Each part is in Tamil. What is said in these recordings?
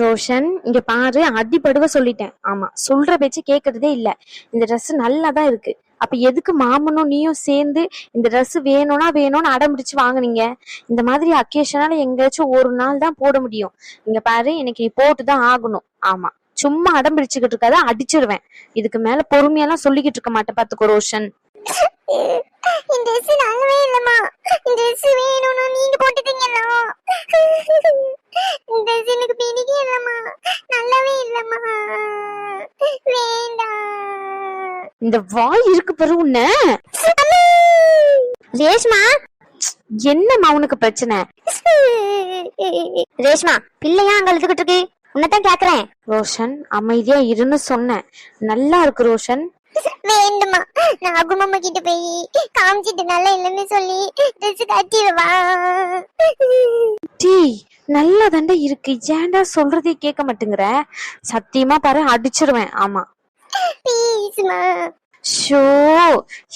ரோஷன் இங்க பாரு அடிபடுவ சொல்லிட்டேன். ஆமா சொல்ற பேச்சு கேக்குறதே இல்ல. இந்த ட்ரெஸ் நல்லா தான் இருக்கு. அப்ப எதுக்கு மாமனும் நீயும் சேர்ந்து இந்த ட்ரெஸ் வேணும்னா வேணும்னு அடம்பிடிச்சு வாங்குனீங்க? இந்த மாதிரி அக்கேஷனால எங்கேயாச்சும் ஒரு நாள் தான் போட முடியும். இங்க பாரு இன்னைக்கு நீ போட்டு தான் ஆகணும். ஆமா சும்மா அடம்பிடிச்சுக்கிட்டு இருக்காத அடிச்சிருவேன். இதுக்கு மேல பொறுமையெல்லாம் சொல்லிக்கிட்டு இருக்க மாட்டேன் பாத்துக்கோ ரோஷன். இந்த ட்ரெஸ் நல்லாவே இல்லம்மா. இந்த ட்ரெஸ் வேணும்னு நீங்க போட்டுட்டீங்களா இந்த ட்ரெஸ் எனக்கு பிடிக்கலம்மா நல்லாவே இல்லம்மா. வேண்டாம். இந்த வாய் இருக்கு பாரு உன்ன. ரேஷ்மா என்னம்மா உனக்கு பிரச்சனை? ரேஷ்மா பிள்ளையா அங்க அழுதுகிட்டு இருக்கு. உன்னதான் கேக்குறேன். ரோஷன் அமைதியா இருன்னு சொன்னேன். நல்லா இருக்கு ரோஷன். வேண்டுமா. நான் அகுமாமா கிட்ட போய் காமிச்சிட்டு நல்லா இல்லைன்னு சொல்லி ட்ரெஸ் கட்டிடுவா டீ நல்லா தாண்டா இருக்கு. ஏன்டா சொல்றதே கேட்க மாட்டேங்கிற? சத்தியமா பாரு அடிச்சிருவேன். ஆமா. ப்ளீஸ்மா ஷோ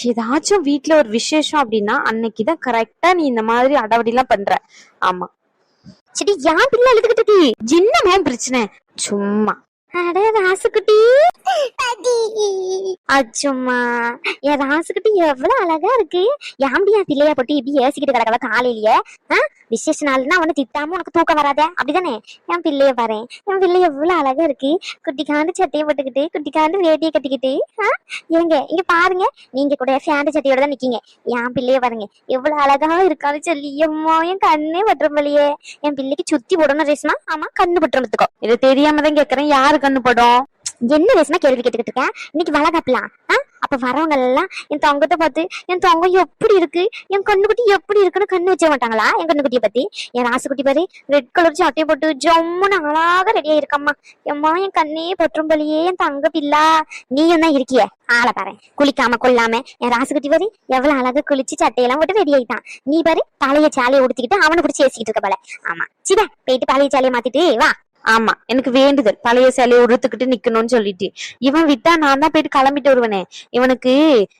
ஏதாச்சும் வீட்ல ஒரு விசேஷம் அப்படின்னா அன்னைக்குதான் கரெக்டா நீ இந்த மாதிரி அடவடிலாம் பண்ற. ஆமா. சரி யான் பிள்ளை அழுதுகிட்டு என்னமே பிரச்சனை? சும்மா. அட ராசுக்குட்டி. அச்சும்மா. என் ராசுகிட்ட எவ்வளவு அழகா இருக்கு. ஏன்டி என் பிள்ளைய போட்டு இப்படி ஏசிக்கிட்டு கிடக்கல காலையிலயே விசேஷ நாள்னா அவனை திட்டாம உனக்கு தூக்கம் வராதே? அப்படிதானே? என் பிள்ளைய பாரு. என் பிள்ளை எவ்வளவு அழகா இருக்கு. குட்டிக்காண்டு சட்டையை போட்டுக்கிட்டு குட்டிக்காண்டு வேட்டியை கட்டிக்கிட்டு ஏங்க இங்க பாருங்க. நீங்க கூட ஃபேண்ட் சட்டையோட தான் நிக்கீங்க. என் பிள்ளைய பாருங்க. எவ்வளவு அழகா இருக்கான்னு சொல்லி எம்மா என் கண்ணே பட்டுறம்பலையே என் பிள்ளைக்கு சுத்தி போடணும் ரேஸ்மா ஆமா கண்ணு பட்டுறதுக்கோ இது தெரியாம தான் கேக்குறேன். யாரு கண்ணு படும்? என்ன பேசுனா கேள்வி கேட்டுக்கிட்டு இருக்கேன் இன்னைக்கு வளகாப்பலாம் ஆ? அப்ப வரவங்க எல்லாம் என் தொங்கத்தை பார்த்து என் தொங்க எப்படி இருக்கு? என் கண்ணுக்குட்டி எப்படி இருக்குன்னு கண்ணு வச்ச மாட்டாங்களா? என் கண்ணுக்குட்டியை பத்தி? என் ராசுக்குட்டி பாரு ரெட் கலர் சட்டையை போட்டு ஜம்முன்னு அழகாக ரெடியா இருக்கம்மா. எம்மா என் கண்ணே பற்றும் பலியே என் தங்க பில்லா நீயும் தான் இருக்கியே. ஆளை பாரு குளிக்காம கொள்ளாம. என் ராசுக்குட்டி பாரு எவ்வளவு அழகா குளிச்சு சட்டையெல்லாம் போட்டு ரெடி ஆயிட்டான். நீ பாரு பழைய சாலையை உடுத்திக்கிட்டு அவனை பிடிச்சி ஏசிக்கிட்டு இருக்க போல. ஆமா சிவா போயிட்டு பழைய சாலையை மாத்திட்டு வா. ஆமா எனக்கு வேண்டுதல். பழைய சேலையை உடுத்துக்கிட்டு நிக்கணும்னு சொல்லிட்டு. இவன் விட்டா நான் தான் போயிட்டு கிளம்பிட்டு வருவனே. இவனுக்கு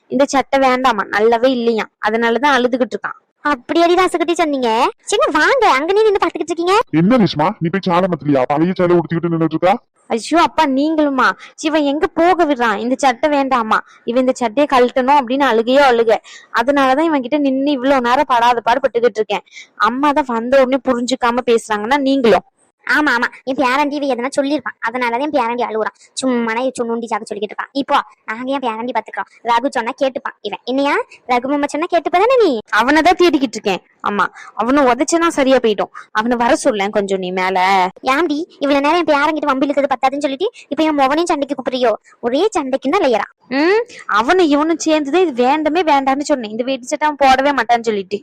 இந்த சட்டை வேண்டாமா? நல்லாவே இல்லையா அதனாலதான் அழுதுகிட்டு இருக்கான். அப்படியடி ராசுக்குட்டி சொன்னீங்க? சின்ன வாங்க. அங்க நீ நின்று பாத்துக்கிட்டு இருக்கீங்க. என்ன ரேஷ்மா நீ போய் சாலை மத்திலியா பழைய சாலை உடுத்திக்கிட்டு நின்னுட்டு இருக்கா? ஐயோ அப்பா நீங்களுமா? இவன் எங்க போக விடுறான்? இந்த சட்டை வேண்டாமா? இவன் இந்த சட்டையை கழட்டணும் அப்படின்னு அழுகையோ அழுக. அதனாலதான் இவன் கிட்ட நின்னு இவ்வளவு நேரம் படாத பாடுபட்டுக்கிட்டு இருக்கேன். அம்மா தான் வந்த உடனே புரிஞ்சுக்காம பேசுறாங்கன்னா நீங்களும். ஆமா ஆமா. என் பேரண்டி இவ எதனா சொல்லியிருப்பான் அதனாலதான் என் பேரண்டி அழுகுறான் சும்மா சுண்ணுண்டி சாக்க சொல்லிக்கிட்டு இருக்கான். இப்போ நாங்க என் பேரண்டி பாத்துக்கிறோம். ரகு சொன்னா கேட்டுப்பான். இவன் என்னையா? ரகு மாமா சொன்னா கேட்டுப்பதானே நீ? அவனதான் தேடிக்கிட்டு இருக்கேன். ஆமா. அவனை உதைச்சனா சரியா போயிடும். அவனை வர சொல்லேன் கொஞ்சம் நீ மேல. ஏன்டி இவ்வளவு நேரம் என் பேரங்கிட்ட வம்பி இழுக்கிறது பத்தாதுன்னு சொல்லிட்டு இப்ப என் மொவனையும் சண்டைக்கு கூப்பிடுறியோ? ஒரே சண்டைக்கு தான் லையறான் ம்? அவனும் இவனும் சேர்ந்துதான் இது வேண்டமே வேண்டாம்னு சொன்னேன். இந்த வேட்டி சட்டை அவன் போடவே மாட்டான்னு சொல்லிட்டு.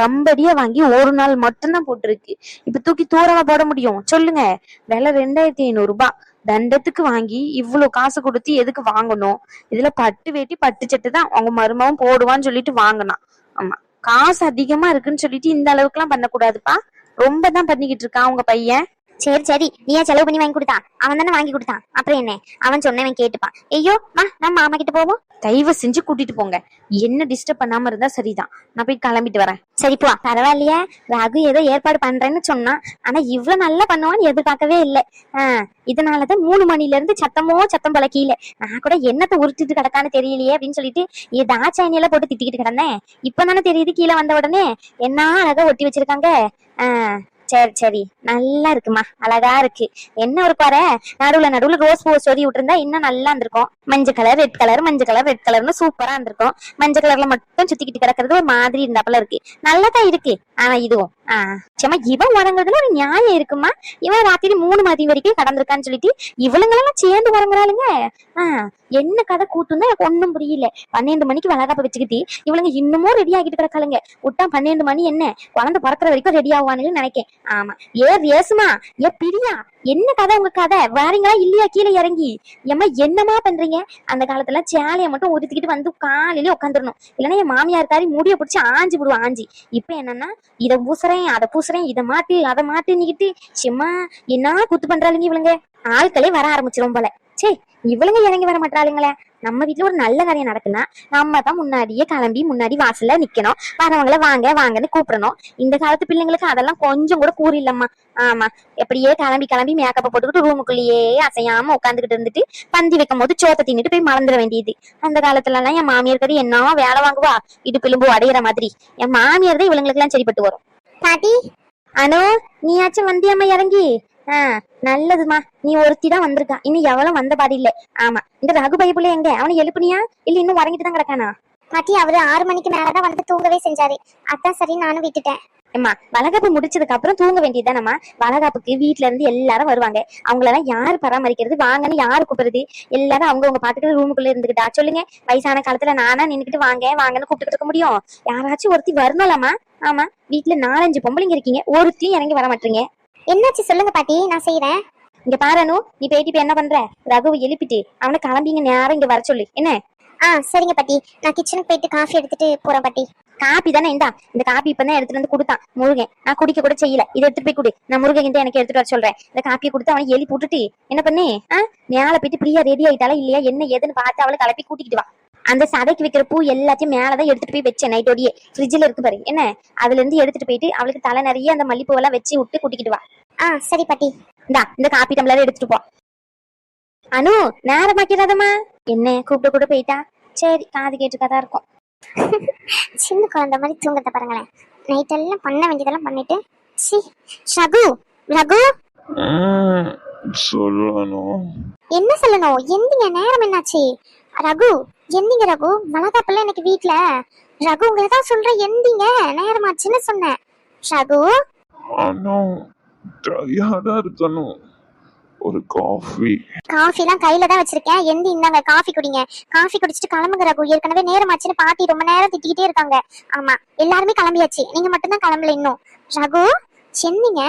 பம்படியா வாங்கி ஒரு நாள் மட்டும்தான் போட்டிருக்கு. இப்ப தூக்கி தூரமா போட முடியும். சொல்லுங்க. விலை ரெண்டாயிரத்தி ஐநூறு ரூபாய் தண்டத்துக்கு வாங்கி இவ்வளவு காசு கொடுத்து எதுக்கு வாங்கணும்? இதுல பட்டு வேட்டி பட்டு சட்டை தான் அவங்க மருமகம் போடுவான்னு சொல்லிட்டு வாங்கினான். ஆமா. காசு அதிகமா இருக்குன்னு சொல்லிட்டு இந்த அளவுக்கு எல்லாம் பண்ணக்கூடாதுப்பா. ரொம்ப தான் பண்ணிக்கிட்டு இருக்கான் உங்க பையன். சரி சரி. நீ ஏன் செலவு பண்ணி வாங்கி கொடுத்தான்? அவன் தானே வாங்கி கொடுத்தான். அப்புறம் என்ன? அவன் சொன்னவன் கேட்டுப்பான். ஐயோ மா நம்ம மாமா கிட்ட போவோம். தயவு செஞ்சு கூட்டிட்டு போங்க. என்ன டிஸ்டர்ப் பண்ணாம இருந்தா சரிதான். நான் போய் கிளம்பிட்டு வரேன். சரி போ. பரவாயில்லையே. ரகு ஏதோ ஏற்பாடு பண்றேன்னு சொன்னான். ஆனா இவ்வளவு நல்லா பண்ணுவான்னு எதிர்பார்க்கவே இல்லை. ஆஹ் இதனாலதான் மூணு மணில இருந்து சத்தமோ சத்தம் போல கீழே. நான் கூட என்னத்தை உருட்டிட்டு கிடக்கான்னு தெரியலையே அப்படின்னு சொல்லிட்டு ஏதாச்சானியெல்லாம் போட்டு திட்டிக்கிட்டு கிடந்தேன். இப்பதானே தெரியுது கீழே வந்த உடனே. என்ன அழகா ஒட்டி வச்சிருக்காங்க? ஆஹ் சரி சரி. நல்லா இருக்குமா? அழகா இருக்கு. என்ன ஒரு பாரு நடுவுல நடுவுல ரோஸ் பூ சொறி விட்டுருந்தா இன்னும் நல்லா இருந்திருக்கும். மஞ்சள் கலர் ரெட் கலர் மஞ்சள் கலர் ரெட் கலர்னு சூப்பரா இருந்திருக்கும். மஞ்சள் கலர்ல மட்டும் சுத்திக்கிட்டு கிடக்கிறது ஒரு மாதிரி இருந்தாப்புல இருக்கு. நல்லதான் இருக்கு. ஆனா இதுவும் ஆஹ் சும்மா இவன் உறங்குறதுல ஒரு நியாயம் இருக்குமா? இவன் ராத்திரி மூணு மதி வரைக்கும் கடந்திருக்கான்னு சொல்லிட்டு இவளுங்களெல்லாம் சேர்ந்து உறங்குறாளுங்க. ஆஹ் என்ன கதை கூத்துன்னா எனக்கு ஒண்ணும் புரியல. பன்னெண்டு மணிக்கு வளகாப்ப வச்சுக்கிட்டு இவளுங்க இன்னமும் ரெடி ஆகிட்டு கிடக்காளுங்க. விட்டா பன்னெண்டு மணி என்ன? குழந்தை பிறக்கிற வரைக்கும் ரெடி ஆகுவானுன்னு நினைக்கேன். ஆமா. ஏ வியசுமா? ஏ பிரியா? என்ன கதை உங்க கதை? வாரீங்களா இல்லையா? கீழே இறங்கி. ஏம்மா என்னமா பண்றீங்க? அந்த காலத்துல சேலையை மட்டும் உறுத்திக்கிட்டு வந்து காலையிலே உட்காந்துடணும் இல்லைன்னா என் மாமியார் தாரி முடிய பிடிச்சி ஆஞ்சி விடுவா ஆஞ்சி. இப்ப என்னன்னா இதை பூசுறேன் அதை பூசுறேன் இதை மாட்டு அதை மாட்டுன்னுக்கிட்டு சும்மா என்ன குத்து பண்றாளுங்க இவளுங்க? ஆட்களே வர ஆரம்பிச்சிரும் போல. சே இவளுங்க இறங்கி வர மாட்டாளுங்களே நம்ம வீட்ல ஒரு நல்ல காரியம் நடக்குன்னா நம்ம தான் முன்னாடியே கிளம்பி முன்னாடி வாசல்ல நிக்கணும். வரவங்கள வாங்க வாங்கன்னு கூப்பிடணும். இந்த காலத்து பிள்ளைங்களுக்கு அதெல்லாம் கொஞ்சம் கூட கூறு இல்லம்மா. ஆமா எப்படியே கிளம்பி கிளம்பி மேக்கப்ப போட்டுக்கிட்டு ரூமுக்குள்ளேயே அசையாம உட்காந்துக்கிட்டு இருந்துட்டு பந்தி வைக்கும் போது சோத்த தின்னுட்டு போய் மறந்துட வேண்டியது. அந்த காலத்துல எல்லாம் என் மாமியார் கறி என்ன வேலை வாங்குவா? இடுப்பெலும்பு அடையிற மாதிரி. என் மாமியார் தான் இவளுங்களுக்கு எல்லாம் சரிப்பட்டு வரும். பாட்டி? அனு நீயாச்சும் வந்தியம்மா இறங்கி. ஆ நல்லதுமா. நீ ஒருத்தி தான் வந்திருக்கா. இன்னும் எவ்வளவு வந்த பாடி இல்ல. ஆமா. இந்த ரகு பைப்புல எங்க? அவனை எழுப்புனியா? இல்ல இன்னும் உறங்கிட்டு தான் கிடக்கானா? பாட்டி அவரு ஆறு மணிக்கு மேலதான் வந்து தூங்கவே செஞ்சாரு. அதான் சரி நானும் விட்டுட்டேன். ஏம்மா வளகாப்பு முடிச்சதுக்கு அப்புறம் தூங்க வேண்டியதுதானம்மா வளகாப்புக்கு வீட்ல இருந்து எல்லாரும் வருவாங்க. அவங்களெல்லாம் யாரு பராமரிக்கிறது? வாங்கன்னு யாரு கூப்பிடுறது? எல்லாரும் அவங்கவங்க பாத்துக்கிட்டு ரூமுக்குள்ள இருந்துக்கிட்டா சொல்லுங்க. வயசான காலத்துல நானா நின்னுக்கிட்டு வாங்க வாங்கன்னு கூப்பிட்டு இருக்க முடியும்? யாராச்சும் ஒருத்தி வரணும்லாமா ஆமா. வீட்ல நாலஞ்சு பொம்பளைங்க இருக்கீங்க. ஒருத்தையும் இறங்கி வர மாட்டீங்க. என்னாச்சு சொல்லுங்க பாட்டி நான் செய்யறேன் இங்க பாரு நீ போயிட்டு இப்ப என்ன பண்ற? ரகுவை எழுப்பிட்டு அவனை கிளம்பிங்க நேரம் இங்க வர சொல்லு. என்ன? ஆ சரிங்க பாட்டி. நான் கிச்சனுக்கு போயிட்டு காஃபி எடுத்துட்டு போறேன் பாட்டி. காப்பி தானே இந்தா. இந்த காப்பி இப்பதான் எடுத்துட்டு வந்து கொடுத்தான். முருகன் நான் குடிக்க கூட செய்யல. இதை எடுத்துட்டு போய் கொடு. நான் முருகன் கிட்ட எனக்கு எடுத்துட்டு வர சொல்றேன். இந்த காப்பியை கொடுத்து அவனை எழுப்பி விட்டுட்டு என்ன பண்ணு? ஆ மேல போயிட்டு பிரியா ரெடி ஆயிட்டாலா இல்லையா? என்ன ஏதுன்னு பார்த்து அவளை கிளப்பி கூட்டிக்கிட்டு வா. அந்த சதைக்கு வைக்கிற பூ எல்லாத்தையும் மேலதான் எடுத்துட்டு போய் வச்சேன் நைட்டோடியே ஃப்ரிட்ஜில் இருக்கு பாரு. என்ன? அதுல இருந்து எடுத்துட்டு போயிட்டு அவளுக்கு தலை நிறைய அந்த மல்லிப்பூ எல்லாம் வச்சு விட்டு கூட்டிக்கிட்டு வா. ஆ சரி பாட்டி. இந்தா இந்த காப்பி டம்ளர் எடுத்துட்டு போ. அனு நேரமாக்கிறாதம்மா என்ன? கூப்பிட்டு கூட போயிட்டா? சரி காது கேட்டுக்காதான் இருக்கும். சின்ன குழந்தை மாதிரி தூங்கத்தை பாருங்களேன். நைட் எல்லாம் பண்ண வேண்டியதெல்லாம் பண்ணிட்டு சி ரகு ரகு. சொல்லணும் என்ன சொல்லணும்? எந்திங்க நேரம் என்னாச்சு? ரகு எந்திங்க ரகு? வளகாப்புல எனக்கு வீட்ல? ரகு உங்களை தான் சொல்றேன் எந்திங்க. நேரமாச்சுன்னு சொன்னேன். ரகு? ஆனா டயர்டா இருக்கணும். ஒரு காஃபி காஃபி எல்லாம் கையில தான் வச்சிருக்கேன். எந்தி இந்தாங்க காஃபி குடிங்க. காஃபி குடிச்சிட்டு கிளம்புங்க ரகு. ஏற்கனவே நேரமாச்சுன்னு பாட்டி ரொம்ப நேரம் திட்டிக்கிட்டே இருக்காங்க. ஆமா எல்லாருமே கிளம்பியாச்சு. நீங்க மட்டும்தான் கிளம்பல இன்னும். ரகு சென்னிங்க?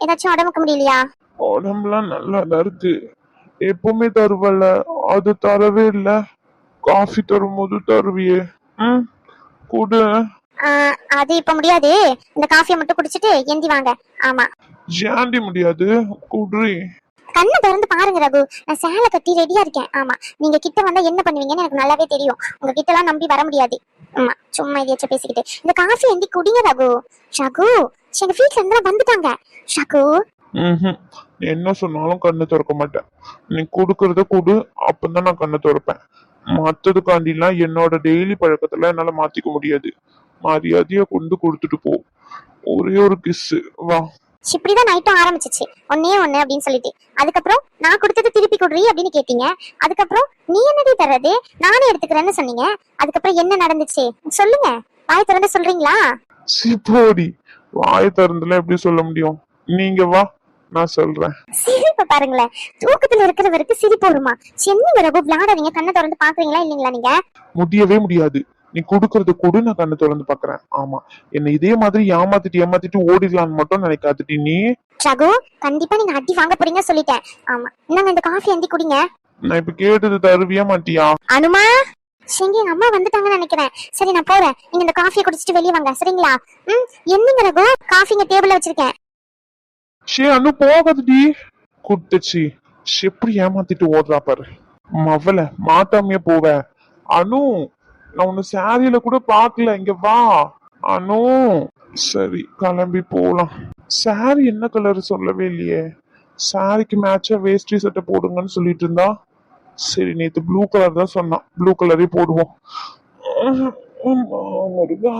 ஏதாச்சும் உடம்புக்கு முடியலையா? உடம்புலாம் நல்லா தான் இருக்கு. எப்பவுமே தருவல. அது தரவே இல்ல. காஃபி தரும்போது தருவியே. ம் குடு. ஆஹ், அது இப்ப முடியாது. இந்த காஃபியை மட்டும் குடிச்சிட்டு எந்தி வாங்க. ஆமா. ஏண்டி முடியாது. குடுறி கண்ணை திறந்து பாருங்க ரகு. நான் சேலை கட்டி ரெடியா இருக்கேன். ஆமா. நீங்க கிட்ட வந்தா என்ன பண்ணுவீங்கன்னு எனக்கு நல்லாவே தெரியும். உங்க கிட்ட எல்லாம் நம்பி வர முடியாது. ஆமா. சும்மா இதையாச்சும் பேசிக்கிட்டு. இந்த காஃபி எந்தி குடிங்க ரகு. ரகு எங்க வீட்ல இருந்து வந்துட்டாங்க. ரகு நீ என்ன சொன்னாலும் கண்ணு திறக்க மாட்டேன். நீ கொடுக்கறத கொடு அப்பதான் நான் கண்ணை திறப்பேன். மத்ததுக்காண்டிலாம் என்னோட டெய்லி பழக்கத்துல என்னால மாத்திக்க முடியாது. மரியாதையா கொண்டு கொடுத்துட்டு போ. ஒரே ஒரு கிஸ் வா. இப்படிதான் நைட்டும் ஆரம்பிச்சிச்சு. ஒன்னே ஒண்ணு அப்படின்னு சொல்லிட்டு. அதுக்கப்புறம் நான் கொடுத்தது திருப்பி கொடுறி அப்படின்னு கேட்டீங்க. அதுக்கப்புறம் நீ என்னடி தர்றது? நானே எடுத்துக்கிறேன்னு சொன்னீங்க. அதுக்கப்புறம் என்ன நடந்துச்சு? சொல்லுங்க. வாய் திறந்து சொல்றீங்களா? சிப்போடி வாய திறந்துல எப்படி சொல்ல முடியும்? நீங்க வா. நான் சொல்றேன். சிரிப்பு பாருங்களேன். தூக்கத்துல இருக்கிறவருக்கு சிரிப்பு வருமா? சென்னிங்க ரகு விளையாடாதீங்க. கண்ணை திறந்து பாக்குறீங்களா இல்லைங்களா நீங்க? முடியவே முடியாது. நீ கொடுக்கறத கொடு நான் கண்ணை திறந்து பாக்குறேன் ஆமா. என்ன இதே மாதிரி ஏமாத்திட்டு ஏமாத்திட்டு ஓடிடலான்னு மட்டும் நினைக்காதடி நீ. ரகு கண்டிப்பா நீங்க அடி வாங்க போறீங்க சொல்லிட்டேன். ஆமா. இந்தாங்க இந்த காஃபி எந்தி குடிங்க. நான் இப்ப கேட்டது தருவியா மாட்டியா? அனுமா? எங்க அம்மா வந்துட்டாங்கன்னு நினைக்கிறேன். சரி நான் போறேன். நீங்க இந்த காஃபியை குடிச்சிட்டு வெளியே வாங்க. சரிங்களா? ம் என்னங்க ரகு? காஃபிங்க டேபிள்ல வச்சிருக்கேன். ஷே அனு போகாதடி. குட்டுச்சு. ஷே, எப்படி ஏமாத்திட்டு ஓடுறா பாரு. மவல மாட்டாமையே போவ. அனு நான் உன்னை சாரியில கூட பார்க்கல. இங்க வா. அனு. சரி கிளம்பி போலாம். சாரி என்ன கலர் சொல்லவே இல்லையே. சாரிக்கு மேட்சா வேஷ்டி சட்டை போடுங்கன்னு சொல்லிட்டு இருந்தா. சரி நேத்து ப்ளூ கலர் தான் சொன்னான். ப்ளூ கலரே போடுவோம். ஆஹ், முருகா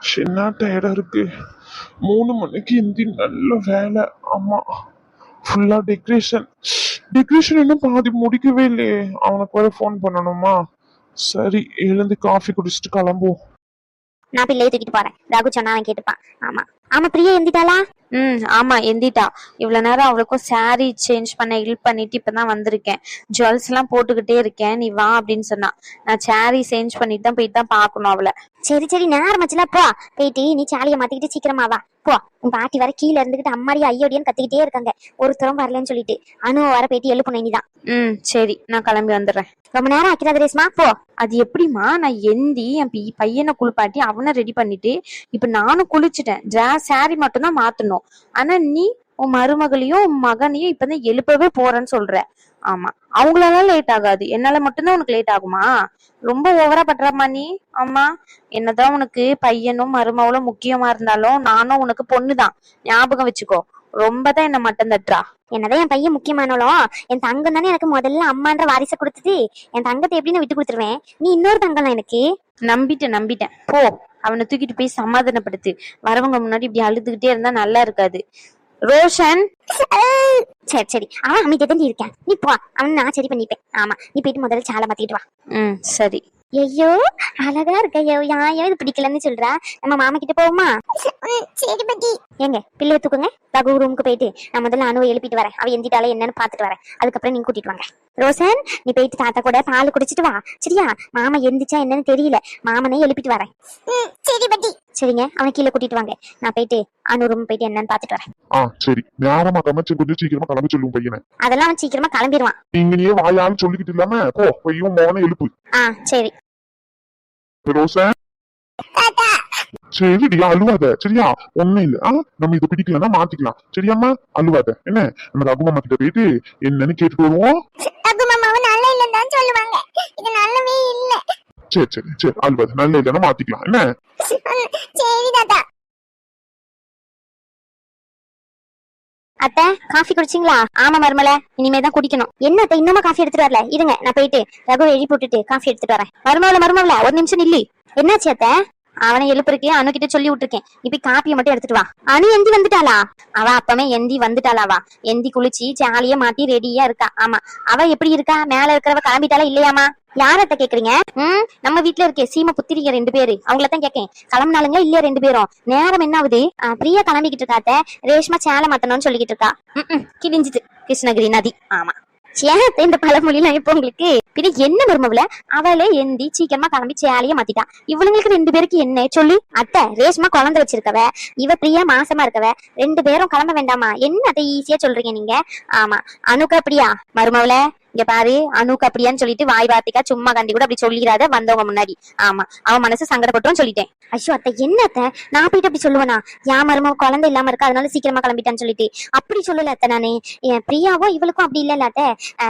சின்ன டயர்டா இருக்கு. மூணு மணிக்கு இந்தி நல்ல வேலை. ஆமா. ஃபுல்லா டெக்கரேஷன் டெக்கரேஷன் இன்னும் பாதி முடிக்கவே இல்லையே. அவனுக்கு வேற ஃபோன் பண்ணணுமா? சரி எழுந்து காஃபி குடிச்சிட்டு கிளம்புவோம். நான் பிள்ளையை தூக்கிட்டு போறேன். ரகு சொன்னா அவன் கேட்டுப்பான். ஆமா. ஆமா பிரியா எந்திட்டாளா? ம் ஆமா எந்திட்டா. இவ்வளவு நேரம் அவளுக்கும் saree சேஞ்ச் பண்ண ஹெல்ப் பண்ணிட்டு இப்பதான் வந்திருக்கேன். ஜுவல்ஸ் எல்லாம் போட்டுக்கிட்டே இருக்கேன் நீ வா அப்படின்னு சொன்னா. நான் saree சேஞ்ச் பண்ணிட்டு தான் போயிட்டு தான் பாக்கணும் அவளை. சரி சரி நேரம் ஆச்சுல போ. போயிட்டு நீ சாலியை மாத்திக்கிட்டு சீக்கிரமா வா. போ. உன் பாட்டி வர கீழே இருந்துகிட்டு அம்மாடி ஐயோடியன்னு கத்திக்கிட்டே இருக்காங்க. ஒருத்தரும் வரலன்னு சொல்லிட்டு. அனு வர போயிட்டு எழுப்பணும் இனிதான். ம் சரி நான் கிளம்பி வந்துடுறேன். ரொம்ப நேரம் ஆக்கிறாத ரேஸ்மா போ. அது எப்படிம்மா? நான் எந்தி என் பி- பையனை குளிப்பாட்டி அவனை ரெடி பண்ணிட்டு இப்ப நானும் குளிச்சுட்டேன். ஜா saree மட்டும் தான் மாத்தணும். ஆனா நீ உன் மருமகளையும் உன் மகனையும் இப்பதான் எழுப்பவே போறேன்னு சொல்ற. ஆமா. அவங்களால லேட் ஆகாது. என்னால மட்டும்தான் உனக்கு லேட் ஆகுமா? ரொம்ப ஓவரா பண்றமா நீ. ஆமா என்னதான் உனக்கு பையனும் மருமகளும் முக்கியமா இருந்தாலும் நானும் உனக்கு பொண்ணுதான். ஞாபகம் வச்சுக்கோ. ரொம்ப தான் என்ன மட்டம் தட்டுறா. என்னதான் என் பையன் முக்கியமானாலும் என் தங்கம் தானே எனக்கு முதல்ல அம்மான்ற வாரிசை கொடுத்தது. என் தங்கத்தை எப்படின்னு விட்டு கொடுத்துருவேன்? நீ இன்னொரு தங்கம் எனக்கு. நம்பிட்டேன் நம்பிட்டேன். போ. அவனை தூக்கிட்டு போய் சமாதானப்படுத்து. வரவங்க முன்னாடி இப்படி அழுதுகிட்டே இருந்தா நல்லா இருக்காது. ரோஷன்? சரி சரி. அவன் அமைதியா தான் இருக்கேன் நீ போ. அவன் நான் சரி பண்ணிப்பேன். ஆமா நீ போயிட்டு முதல்ல சாலை மாத்திட்டு வா. ம் சரி. ஐயோ அழகா இருக்க ஐயோ யாயோ இது பிடிக்கலன்னு சொல்றா. நம்ம மாமா கிட்ட போவோமா? சரி பட்டி. ஏங்க பிள்ளைய தூக்குங்க. ரகு ரூமுக்கு போயிட்டு நான் முதல்ல அணுவை எழுப்பிட்டு வரேன். அவ எந்திட்டாலே என்னன்னு பாத்துட்டு வரேன். அதுக்கப்புறம் நீங்க கூட்டிட்டு வாங்க. ரோசன் நீ போயிட்டு தாத்தா கூட பால் குடிச்சிட்டு வா. சரியா? மாமா எந்திரிச்சா என்னன்னு தெரியல. மாமனே எழுப்பிட்டு வரேன். சரி பட்டி. சரிங்க அவனை கீழே கூட்டிட்டு வாங்க. நான் போயிட்டு அணு ரூம் போயிட்டு என்னன்னு பாத்துட்டு வரேன். ஆ சரி. நேரமா கமைச்சு கொஞ்சம் சீக்கிரமா கிளம்ப சொல்லுவோம் பையனை. அதெல்லாம் அவன் சீக்கிரமா கிளம்பிடுவான் நீங்க நீ வாயாலும் சொல்லிக்கிட்டு இல்லாம போ பையும் மோன எழுப்பு. ஆ சரி. ரோசன் சரிடி அழுவாத. சரியா? ஒண்ணும் இல்ல. ஆ, நம்ம இதை பிடிக்கலன்னா மாத்திக்கலாம். சரியாம்மா? அழுவாத. என்ன? நம்ம ரகுமாமா கிட்ட போயிட்டு என்னன்னு கேட்டுட்டு வருவோம். ரகு மாமாவும் நல்ல இல்லைன்னு தான் சொல்லுவாங்க. இது இல்ல சரி சரி சரி. அல்வது நல்ல இல்லைன்னா மாத்திக்கலாம். என்ன? சரி தாத்தா. அத்தை காஃபி குடிச்சிங்களா? ஆமா மருமல இனிமேதான் குடிக்கணும். என்ன அத்தை காஃபி எடுத்துட்டு வரல? இருங்க நான் போயிட்டு ரகு எழுதி போட்டுட்டு காஃபி எடுத்துட்டு வரேன். மருமவள மருமவள ஒரு நிமிஷம் இல்லி என்னாச்சு அத்தை? அவனை எழுப்புறக்கு அனு கிட்ட சொல்லி விட்டுருக்கேன். இப்ப காப்பியை மட்டும் எடுத்துட்டு வா. அனு எந்தி வந்துட்டாளா? அவ அப்பமே எந்தி வந்துட்டாளாவா? எந்தி குளிச்சு ஜாலியா மாட்டி ரெடியா இருக்கா? ஆமா. அவ எப்படி இருக்கா? மேல இருக்கிறவ கிளம்பிட்டாளா இல்லையாமா? யாரத்த கேக்குறீங்க? ம்? நம்ம வீட்ல இருக்கே சீம புத்திரிங்க ரெண்டு பேரு. அவங்கள தான் கேக்கேன். கிளம்புனாலுங்க இல்லையா ரெண்டு பேரும். நேரம் என்ன ஆகுது? பிரியா கிளம்பிக்கிட்டு இருக்காத்த ரேஷ்மா சேலை மாத்தணும்னு சொல்லிக்கிட்டு இருக்கா. ம் கிழிஞ்சுது கிருஷ்ணகிரி நதி. ஆமா. ஏன் இந்த பழமொழிலாம் இப்போ உங்களுக்கு? பின்ன என்ன மருமவுல அவளே எந்தி சீக்கிரமா கிளம்பி சேலைய மாத்திட்டா. இவளுங்களுக்கு ரெண்டு பேருக்கு என்ன? சொல்லு. அத்தை ரேஷ்மா குழந்தை வச்சிருக்கவ. இவ பிரியா மாசமா இருக்கவ. ரெண்டு பேரும் கிளம்ப வேண்டாமா? என்ன அதை ஈஸியா சொல்றீங்க நீங்க? ஆமா. அனுக்கு அப்படியா மருமவுல இங்க பாரு அனுக்கு அப்படியான்னு சொல்லிட்டு வாய் வார்த்தைக்கா சும்மா கண்டி கூட அப்படி சொல்லிடாத வந்தவங்க முன்னாடி. ஆமா அவன் மனசு சங்கடப்பட்டும் சொல்லிட்டேன். ஐயோ அத்தை என்ன அத்தை? நான் போயிட்டு அப்படி சொல்லுவேனா? என் மருமக குழந்தை இல்லாம இருக்கா? அதனால சீக்கிரமா கிளம்பிட்டான்னு சொல்லிட்டு. அப்படி சொல்லல அத்தை நானு. என் இவளுக்கும் அப்படி இல்ல அத்தை.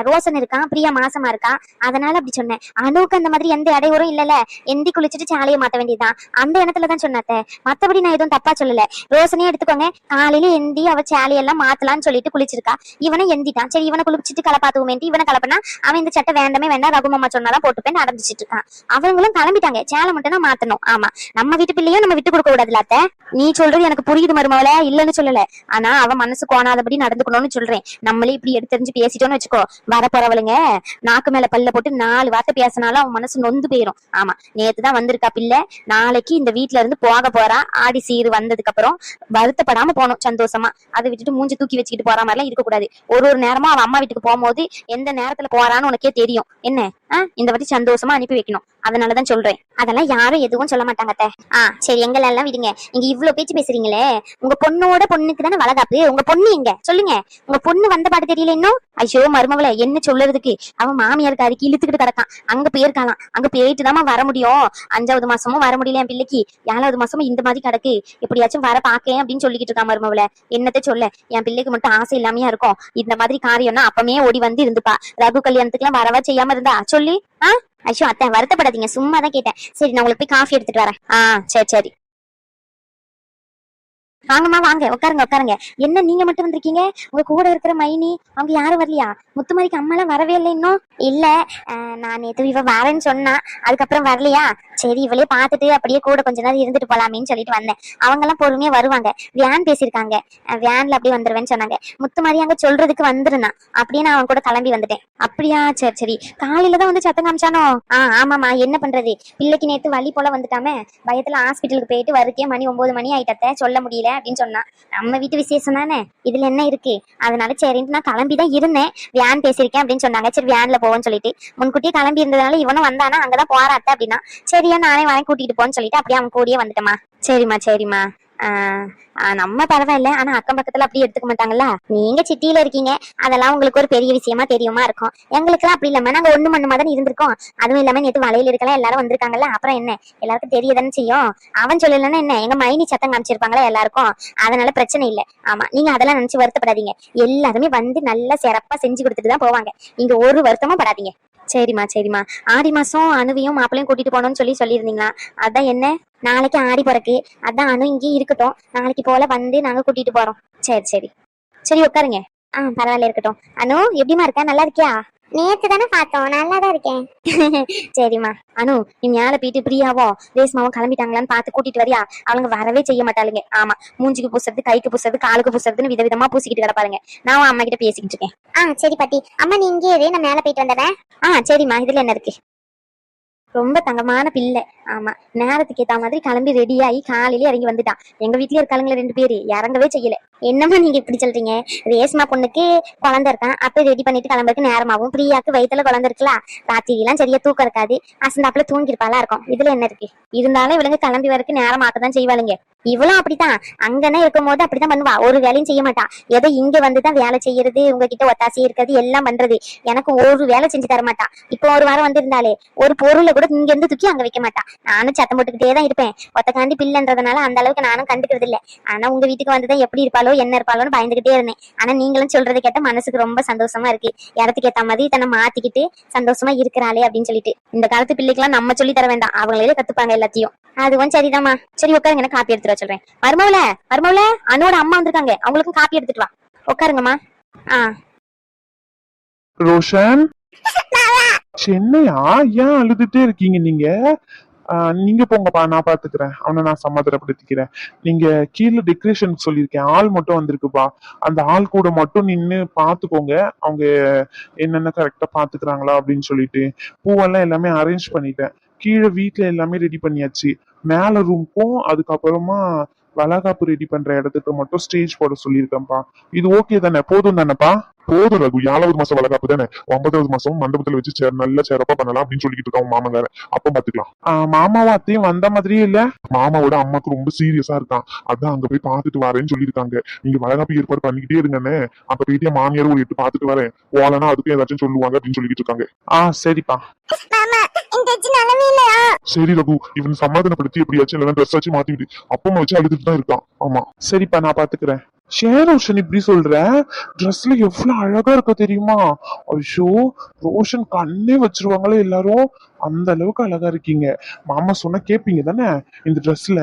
ரோசன் இருக்கான் பிரியா மாசமா இருக்கா? அதனால அப்படி சொன்னேன். அனுவுக்கு அந்த மாதிரி எந்த இடையூறும் இல்லல எந்தி குளிச்சுட்டு சாலையை மாத்த வேண்டியதுதான். அந்த இடத்துல தான் அத்தை. மத்தபடி நான் எதுவும் தப்பா சொல்லல. ரோசனே எடுத்துக்கோங்க. காலையில எந்தி அவ சேலையெல்லாம் மாத்தலாம்னு சொல்லிட்டு குளிச்சிருக்கா. இவனை எந்திட்டான். சரி இவனை குளிச்சிட்டு கலப்பாத்துவோமேன்ட்டு இவனை அப்படின்னா அவன் இந்த சட்டை வேண்டமே வேண்டாம் ரகுமாமா சொன்னாதான் போட்டுப்பேன் நடந்துச்சிட்டு இருக்கான். அவங்களும் கிளம்பிட்டாங்க. சேலை மட்டும் தான் மாத்தணும். ஆமா. நம்ம வீட்டு பிள்ளையும் நம்ம விட்டு கொடுக்க கூடாதுல நீ சொல்றது எனக்கு புரியுது மருமவள இல்லன்னு சொல்லல. ஆனா அவன் மனசு கோணாதபடி நடந்துக்கணும்னு சொல்றேன். நம்மளே இப்படி எடுத்தறிஞ்சு பேசிட்டோம்னு வச்சுக்கோ. வர போறவளுங்க நாக்கு மேல பல்ல போட்டு நாலு வார்த்தை பேசினாலும் அவன் மனசு நொந்து போயிரும். ஆமா. நேத்து தான் வந்திருக்கா பிள்ளை. நாளைக்கு இந்த வீட்டுல இருந்து போக போறா. ஆடி சீர் வந்ததுக்கு அப்புறம் வருத்தப்படாம போனோம் சந்தோஷமா. அதை விட்டுட்டு மூஞ்சி தூக்கி வச்சுக்கிட்டு போற மாதிரிலாம் இருக்கக்கூடாது. ஒரு ஒரு நேரமா அவன் அம்மா வீட்டுக்கு போகும்போது எந்த நேரம் நேரத்துல போறான்னு உனக்கே தெரியும். என்ன? இந்த வாட்டி சந்தோஷமா அனுப்பி வைக்கணும். அதனாலதான் சொல்றேன். அதெல்லாம் யாரும் எதுவும் சொல்ல மாட்டாங்க அத்தை. ஆ சரி எங்களை எல்லாம் விடுங்க. நீங்க இவ்வளவு பேச்சு பேசுறீங்களே. உங்க பொண்ணோட பொண்ணுக்கு தானே வளதாப்பு உங்க பொண்ணு எங்க? சொல்லுங்க. உங்க பொண்ணு வந்த பாட்டு தெரியல இன்னும்? ஐயோ மருமவள என்ன சொல்றதுக்கு? அவன் மாமியாருக்கு அதுக்கு இழுத்துக்கிட்டு கிடக்கான். அங்க போயிருக்கலாம் அங்க போயிட்டு தாமா வர முடியும். அஞ்சாவது மாசமும் வர முடியல என் பிள்ளைக்கு. ஏழாவது மாசமும் இந்த மாதிரி கிடக்கு. எப்படியாச்சும் வர பாக்கேன் அப்படின்னு சொல்லிக்கிட்டு இருக்கான் மருமவள. என்னத்த சொல்ல? என் பிள்ளைக்கு மட்டும் ஆசை இல்லாமையா இருக்கும். இந்த மாதிரி காரியம்னா அப்பமே ஓடி வந்து இருந்துப்பா. ரகு கல்யாணத்துக்கு எல்லாம் வரவா செய்யாம இருந்தா சொல்லி? ஆ? ஐயோ அத்தை வருத்தப்படாதீங்க. சும்மா தான் கேட்டேன். சரி நான் உங்களுக்கு போய் காஃபி எடுத்துட்டு வரேன். ஆ சரி சரி. வாங்கம்மா வாங்க. உட்காருங்க உட்காருங்க. என்ன நீங்க மட்டும் வந்திருக்கீங்க? உங்க கூட இருக்கிற மைனி அவங்க யாரும் வரலையா? முத்துமாரிக்கு அம்மா எல்லாம் வரவே இல்லை இன்னும்? இல்ல நான் நேத்து இவ வரேன்னு சொன்னா அதுக்கப்புறம் வரலையா? சரி இவளே பார்த்துட்டு அப்படியே கூட கொஞ்ச நேரம் இருந்துட்டு போலாமேன்னு சொல்லிட்டு வந்தேன். அவங்க எல்லாம் பொறுமையா வருவாங்க. வேன் பேசியிருக்காங்க. வேன்ல அப்படியே வந்துருவேன்னு சொன்னாங்க. முத்துமாரி அங்க சொல்றதுக்கு வந்துருந்தான். அப்படியே நான் அவன் கூட கிளம்பி வந்துட்டேன். அப்படியா? சரி சரி. காலையில தான் வந்து சத்தம் காமிச்சானோ? ஆ ஆமாமா என்ன பண்றது? பிள்ளைக்கு நேத்து வழி போல வந்துட்டாமே. பயத்துல ஹாஸ்பிட்டலுக்கு போயிட்டு வருக்கே மணி ஒன்பது மணி ஆயிட்டத்த சொல்ல முடியல அப்படின்னு சொன்னான். நம்ம வீட்டு விசேஷம் தானே? இதுல என்ன இருக்கு? அதனால சரின்ட்டு நான் கிளம்பி தான் இருந்தேன். வேன் பேசியிருக்கேன் அப்படின்னு சொன்னாங்க. சரி வேன்ல போவோம்னு சொல்லிட்டு. முன்கூட்டியே கிளம்பி இருந்ததுனால இவனும் வந்தானா? அங்கதான் போறாத்த அப்படின்னா. சரி சரியா நானே வாங்கி கூட்டிட்டு போன்னு சொல்லிட்டு அப்படியே அவன் கூடயே வந்துட்டமா சரிம்மா சரிம்மா. ஆஹ் ஆஹ் நம்ம பரவாயில்ல. ஆனா அக்கம் பக்கத்துல அப்படியே எடுத்துக்க மாட்டாங்கல்ல? நீங்க சிட்டியில இருக்கீங்க. அதெல்லாம் உங்களுக்கு ஒரு பெரிய விஷயமா தெரியுமா இருக்கும். எங்களுக்கு அப்படி இல்லாம நாங்க ஒண்ணு மண்ணு மாதிரி இருந்திருக்கோம். அதுவும் இல்லாம நேத்து வலையில இருக்கலாம் எல்லாரும் வந்திருக்காங்கல்ல. அப்புறம் என்ன? எல்லாருக்கும் தெரியதானே செய்யும். அவன் சொல்லலன்னா என்ன? எங்க மைனி சத்தம் காமிச்சிருப்பாங்களா எல்லாருக்கும்? அதனால பிரச்சனை இல்ல. ஆமா நீங்க அதெல்லாம் நினைச்சு வருத்தப்படாதீங்க. எல்லாருமே வந்து நல்லா சிறப்பா செஞ்சு கொடுத்துட்டு தான் போவாங்க. நீங்க ஒரு வருத்தமும் படாதீங்க. சரிம்மா சரிம்மா. ஆடி மாசம் அணுவையும் மாப்பிளையும் கூட்டிட்டு போனோம்னு சொல்லி சொல்லியிருந்தீங்களா? அதான் என்ன? நாளைக்கு ஆடி பிறக்கு அதான் அணு இங்கே இருக்கட்டும். நாளைக்கு போல வந்து நாங்க கூட்டிட்டு போறோம். சரி சரி. சரி உட்காருங்க. ஆ பரவாயில்ல இருக்கட்டும். அனு எப்படிமா இருக்கா? நல்லா இருக்கியா? நேத்து தானே பார்த்தோம். நல்லா தான் இருக்கேன். சரிம்மா. அனு நீ மேல போயிட்டு பிரியாவும் ரேஸ்மாவும் கிளம்பிட்டாங்களான்னு பார்த்து கூட்டிட்டு வரியா? அவங்க வரவே செய்ய மாட்டாளுங்க. ஆமா மூஞ்சிக்கு பூசுறது கைக்கு பூசுறது காலுக்கு பூசுறதுன்னு விதவிதமா பூசிக்கிட்டு கிடப்பாருங்க நான் அம்மா கிட்ட பேசிக்கிட்டு இருக்கேன். ஆ சரி பாட்டி. அம்மா நீ இங்கே இரு. நான் மேல போயிட்டு வந்துடுறேன். ஆ சரிம்மா. இதுல என்ன இருக்கு? ரொம்ப தங்கமான பிள்ளை. ஆமா நேரத்துக்கு ஏத்த மாதிரி கிளம்பி ரெடி ஆகி காலையில இறங்கி வந்துட்டான். எங்க வீட்லயே இருக்காளுங்களே ரெண்டு பேரு. இறங்கவே செய்யல. என்னம்மா நீங்க இப்படி சொல்றீங்க? ரேஷ்மா பொண்ணுக்கு குழந்தை இருக்கான். அப்ப ரெடி பண்ணிட்டு கிளம்புறதுக்கு நேரமாகும் பிரியாக்கு வயிற்றுல குழந்தை இருக்கலாம் ராத்திரி எல்லாம் சரியா தூக்கம் இருக்காது. அசந்தாப்புல தூங்கிருப்பாளா இருக்கும். இதுல என்ன இருக்கு? இருந்தாலும் இவளுங்க கிளம்பி வரக்கு நேரம் ஆக்கதான் செய்வாளுங்க. இவளும் அப்படித்தான். அங்கன்னா இருக்கும் போது அப்படித்தான் பண்ணுவா. ஒரு வேலையும் செய்ய மாட்டா. ஏதோ இங்க வந்துதான் வேலை செய்யறது உங்ககிட்ட ஒத்தாசி இருக்கிறது எல்லாம் பண்றது. எனக்கு ஒரு வேலை செஞ்சு தர மாட்டா. இப்போ ஒரு வாரம் வந்திருந்தாலே ஒரு பொருளை கூட இங்க இருந்து தூக்கி அங்க வைக்க மாட்டா. நானும் சத்தம் போட்டுக்கிட்டே தான் இருப்பேன். ஒத்தக்காண்டி பிள்ளைன்றதுனால அந்த அளவுக்கு நானும் கண்டுக்கிறது இல்லை ஆனா உங்க வீட்டுக்கு வந்துதான் எப்படி இருப்பாள் இருப்பாளோ என்ன இருப்பாளோன்னு பயந்துகிட்டே இருந்தேன். ஆனா நீங்களும் சொல்றது கேட்ட மனசுக்கு ரொம்ப சந்தோஷமா இருக்கு. இடத்துக்கு ஏத்த மாதிரி தன்னை மாத்திக்கிட்டு சந்தோஷமா இருக்கிறாளே அப்படின்னு சொல்லிட்டு. இந்த காலத்து பிள்ளைக்கெல்லாம் நம்ம சொல்லி தர வேண்டாம். அவங்களே கத்துப்பாங்க எல்லாத்தையும். அதுவும் சரிதாமா சரி உட்காருங்க நான் காப்பி எடுத்துட்டு வர சொல்றேன். மருமவுல மருமவுல அண்ணோட அம்மா வந்திருக்காங்க. அவங்களுக்கும் காப்பி எடுத்துட்டு வா. உட்காருங்கம்மா. ஆ. ரோஷன்? சென்னையா? ஏன் அழுதுட்டே இருக்கீங்க நீங்க? நீங்க போங்கப்பா நான் பாத்துக்கிறேன். அவனை நான் சமாதானப்படுத்திக்கிறேன். நீங்க கீழே டெக்கரேஷன் சொல்லியிருக்கேன். ஆள் மட்டும் வந்திருக்குப்பா. அந்த ஆள் கூட மட்டும் நின்னு பாத்துக்கோங்க. அவங்க என்னென்ன கரெக்டா பாத்துக்கிறாங்களா அப்படின்னு சொல்லிட்டு. பூவெல்லாம் எல்லாமே அரேஞ்ச் பண்ணிட்டேன். கீழே வீட்டுல எல்லாமே ரெடி பண்ணியாச்சு. மேல ரூம்க்கும் அதுக்கப்புறமா வளகாப்பு ரெடி பண்ற இடத்துக்கு மட்டும் ஸ்டேஜ் போட சொல்லியிருக்கேன்ப்பா. இது ஓகே தானே? போதும் தானேப்பா? போதும் ரகு. ஏழாவது மாசம் வளகாப்பு தானே? ஒன்பதாவது மாசம் மண்டபத்துல வச்சு சே- நல்ல சிறப்பா பண்ணலாம் அப்படின்னு சொல்லிட்டு இருக்கான் மாமங்கார அப்ப பாத்துக்கலாம். ஆஹ் மாமாவும் அத்தையும் வந்த மாதிரியே இல்ல? மாமாவோட அம்மாக்கு ரொம்ப சீரியஸா இருக்கான். அதான் அங்க போய் பாத்துட்டு வரேன்னு சொல்லியிருக்காங்க. நீங்க வளகாப்பு ஏற்பாடு பண்ணிக்கிட்டே இருங்கன்னு அங்க போயிட்டு மாமியார் ஒரு எட்டு பாத்துட்டு வரேன். போலனா அதுக்கும் ஏதாச்சும் சொல்லுவாங்க அப்படின்னு சொல்லிட்டு இருக்காங்க. ஆ சரிப்பா. மாமா இந்த நலவே இல்லையா? சரி ரகு இவன் சமாதானப்படுத்தி எப்படியாச்சும் இல்லைன்னா ட்ரெஸ் ஆச்சு மாத்திக்கிட்டு அப்பமா வச்சு அழுதுட்டு தான் இருக்கான். ஆமா. சரிப்பா நான் பாத்துக்கிறேன். ஷேர் ரோஷன் இப்படி சொல்ற? ட்ரெஸ்ல எவ்வளவு அழகா இருக்க தெரியுமா? ஐயோ ரோஷன் கண்ணே வச்சிருவாங்களே எல்லாரும். அந்த அளவுக்கு அழகா இருக்கீங்க. மாமா சொன்னா கேப்பீங்க தானே? இந்த ட்ரெஸ்ல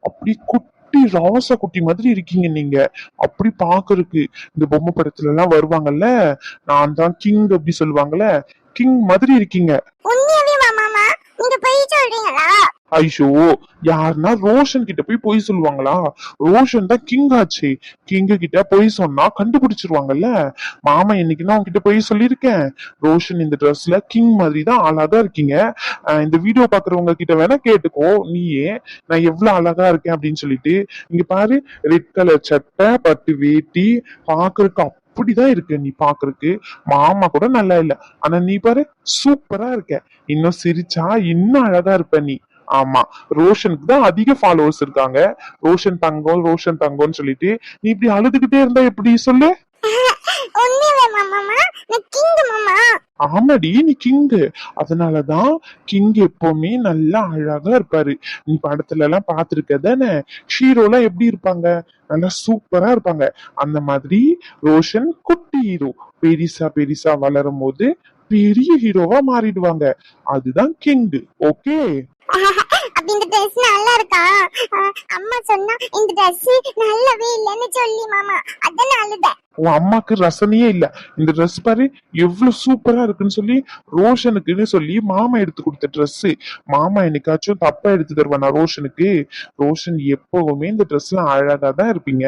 அப்படி குட்டி ராசா குட்டி மாதிரி இருக்கீங்க நீங்க. அப்படி பாக்குறதுக்கு இந்த பொம்மை படத்துல எல்லாம் வருவாங்கல்ல? நான் தான் கிங் அப்படி சொல்லுவாங்கல்ல? கிங் மாதிரி இருக்கீங்க. ஐஷோ போய் ஐயோ யாருன்னா ரோஷன் கிட்ட போய் பொய் சொல்லுவாங்களா? ரோஷன் தான் கிங் ஆச்சு. கிங் கிட்ட பொய் சொன்னா கண்டுபிடிச்சிருவாங்கல்ல? மாமா இன்னைக்கு நான் உங்ககிட்ட பொய் சொல்லியிருக்கேன். ரோஷன் இந்த ட்ரெஸ்ல கிங் மாதிரி தான் அழகா இருக்கீங்க. இந்த வீடியோ பாக்குறவங்க கிட்ட வேணா கேட்டுக்கோ. நீயே நான் எவ்வளவு அழகா இருக்கேன் அப்படின்னு சொல்லிட்டு இங்க பாரு ரெட் கலர் சட்டை பட்டு வேட்டி பாக்குறதுக்கு அப்படிதான் இருக்கு நீ பாக்குறதுக்கு மாமா கூட நல்லா இல்ல. ஆனா நீ பாரு சூப்பரா இருக்க. இன்னும் சிரிச்சா இன்னும் அழகா இருப்ப நீ. ஆமா. ரோஷனுக்கு தான் அதிக ஃபாலோவர்ஸ் இருக்காங்க. ரோஷன் தங்கம் ரோஷன் தங்கம்னு சொல்லிட்டு நீ இப்படி அழுதுகிட்டே இருந்தா எப்படி? சொல்லு. ஆமாடி நீ கிங்கு அதனாலதான் கிங் எப்பவுமே நல்லா அழகா இருப்பாரு. நீ படத்துல எல்லாம் பாத்திருக்க தானே? ஹீரோலாம் எப்படி இருப்பாங்க? நல்லா சூப்பரா இருப்பாங்க. அந்த மாதிரி ரோஷன் குட்டி ஹீரோ பெரிசா பெரிசா வளரும் போது பெரிய ஹீரோவா மாறிடுவாங்க. அதுதான் கிங் ஓகே இந்த ட்ரெஸ் நல்லா இருக்கா அம்மா சொன்னா இந்த ட்ரெஸ் நல்லாவே இல்லைன்னு சொல்லி மாமா. அதான் அழுத உன் அம்மாக்கு ரசனையே இல்ல. இந்த Dress பாரு எவ்வளவு சூப்பரா இருக்குன்னு சொல்லி ரோஷனுக்குன்னு சொல்லி மாமா எடுத்து கொடுத்த Dress. மாமா என்னைக்காச்சும் தப்பா எடுத்து தருவானா ரோஷனுக்கு? ரோஷன் எப்பவுமே இந்த ட்ரெஸ்ல அழகா தான் இருப்பீங்க.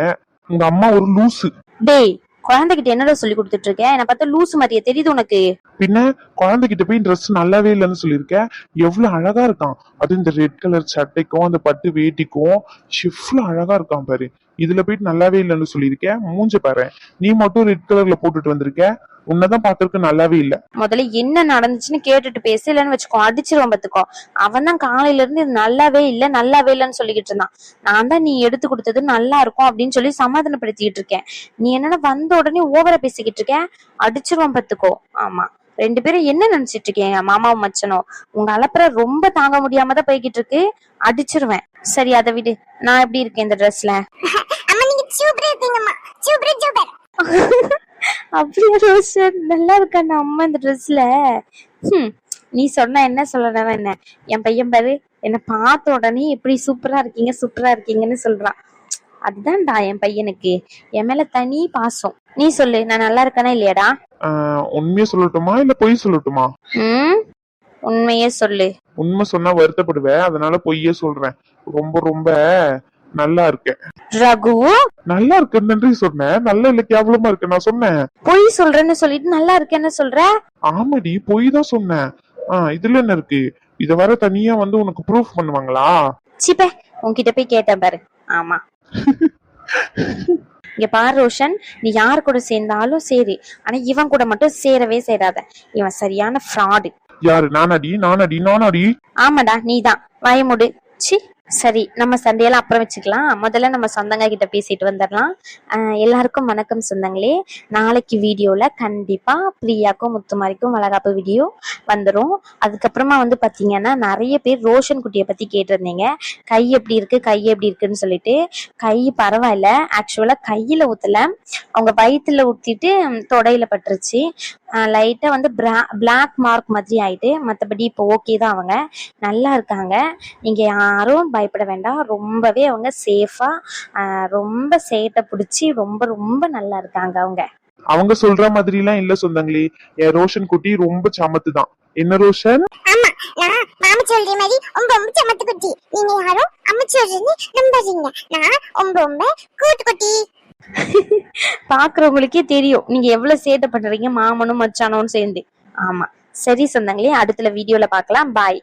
உங்க அம்மா ஒரு லூசு. டேய் குழந்தைகிட்ட என்னடா சொல்லி கொடுத்துட்டு இருக்க? என்ன பார்த்தா லூசு மாதிரியே. தெரியுது உனக்கு? பின்ன குழந்தைகிட்ட போய் ட்ரெஸ் நல்லாவே இல்லைன்னு சொல்லியிருக்கேன் எவ்வளவு அழகா இருக்கான். அது இந்த ரெட் கலர் சட்டைக்கும் அந்த பட்டு வேட்டிக்கும் எவ்வளவு அழகா இருக்கான் பாரு. இதுல போயிட்டு நல்லாவே இல்லைன்னு சொல்லியிருக்க. மூஞ்ச பாரு. நீ மட்டும் ரெட் கலர்ல போட்டுட்டு வந்திருக்க. உன்னதான் பாக்குறதுக்கு நல்லாவே இல்ல. முதல்ல என்ன நடந்துச்சுன்னு கேட்டுட்டு பேசு. இல்லைன்னு வச்சுக்கோ அடிச்சிருவான் பாத்துக்கோ அவன் தான் காலையில இருந்து இது நல்லாவே இல்ல நல்லாவே இல்லைன்னு சொல்லிக்கிட்டு இருந்தான். நான் தான் நீ எடுத்து கொடுத்தது நல்லா இருக்கும் அப்படின்னு சொல்லி சமாதானப்படுத்திக்கிட்டு இருக்கேன். நீ என்னன்னா வந்த உடனே ஓவரா பேசிக்கிட்டு இருக்கேன் அடிச்சிருவான் பாத்துக்கோ ஆமா. ரெண்டு பேரும் என்ன நினைச்சிட்டு இருக்கீங்க? மாமாவும் மச்சனும் உங்க அலப்பற ரொம்ப தாங்க முடியாம தான் போய்கிட்டு இருக்கு. அடிச்சிருவேன். சரி அதை விடு. நான் எப்படி இருக்கேன் இந்த ட்ரெஸ்ல சூப்பரா இருக்கீங்கம்மா சூப்பர் சூப்பர் அப்படியே ரோஷன்? நல்லா இருக்கா அம்மா இந்த ட்ரெஸ்ல ஹம், நீ சொன்னா என்ன சொல்லணும் என்ன? என் பையன் பாரு என்னை பார்த்த உடனே எப்படி சூப்பரா இருக்கீங்க சூப்பரா இருக்கீங்கன்னு சொல்றான். அதுதான்டா என் பையனுக்கு. என் மேல தனி பாசம். நீ சொல்லு நான் நல்லா இருக்கேனா இல்லையாடா? ஆஹ் உண்மையை சொல்லட்டுமா இல்ல பொய் சொல்லட்டுமா? ம் உண்மையே சொல்லு. உண்மை சொன்னா வருத்தப்படுவேன் அதனால பொய்யே சொல்றேன். ரொம்ப ரொம்ப நல்லா இருக்கேன். ரகு நல்லா இருக்குன்னு சொன்னேன். நல்லா இல்ல கேவலமா இருக்கு நான் சொன்னேன். பொய் சொல்றேன்னு சொல்லிட்டு நல்லா இருக்கேன்னு சொல்ற? ஆமாடி பொய் தான் சொன்னேன். ஆஹ் இதுல என்ன இருக்கு? இத வர தனியா வந்து உனக்கு ப்ரூஃப் பண்ணுவாங்களா? சிப்பே உன்கிட்ட போய் கேட்டேன் பாரு. ஆமா. இங்க பாரு ரோஷன் நீ யார் கூட சேர்ந்தாலும் சரி. ஆனா இவன் கூட மட்டும் சேரவே சேராத. இவன் சரியான ஃப்ராடு யாரு நானாடி நானாடி நானாடி? ஆமாடா நீதான். வாயமுடு சி. சரி நம்ம சண்டையெல்லாம் அப்புறம் வச்சுக்கலாம். முதல்ல நம்ம சொந்தங்க கிட்ட பேசிட்டு வந்துடலாம். எல்லாருக்கும் வணக்கம் சொந்தங்களே. நாளைக்கு வீடியோல கண்டிப்பா பிரியாக்கும் முத்துமாரிக்கும் வளகாப்பு வீடியோ வந்துடும் அதுக்கப்புறமா வந்து பாத்தீங்கன்னா நிறைய பேர் ரோஷன் குட்டியை பத்தி கேட்டிருந்தீங்க. கை எப்படி இருக்கு கை எப்படி இருக்குன்னு சொல்லிட்டு. கை பரவாயில்ல. ஆக்சுவலா கையில ஊத்தல. அவங்க வயிற்றுல ஊத்திட்டு தொடையில பட்டுருச்சு. லைட்டா வந்து பிளாக் மார்க் மாதிரி ஆயிட்டு மத்தபடி இப்போ ஓகே தான் அவங்க. நல்லா இருக்காங்க. நீங்க யாரும் பயப்பட வேண்டாம். ரொம்பவே அவங்க சேஃபா ரொம்ப சேட்டை பிடிச்சி ரொம்ப ரொம்ப நல்லா இருக்காங்க அவங்க. அவங்க சொல்ற மாதிரி எல்லாம் இல்ல சொந்தங்களே. என் ரோஷன் குட்டி ரொம்ப சமத்து தான். என்ன ரோஷன்? ஆமா நான் மாமா சொல்ற மாதிரி ரொம்ப ரொம்ப சமத்து குட்டி. நீங்க யாரும் அம்மா சொல்றேன்னு நம்பாதீங்க நான் ரொம்ப ரொம்ப கூட்டு குட்டி. பாக்குறவங்களுக்கே தெரியும். நீங்க எவ்வளவு சேட்டை பண்றீங்க மாமனும் மச்சானும் சேர்ந்து. ஆமா. சரி சொந்தங்களே அடுத்த வீடியோல பாக்கலாம். பாய்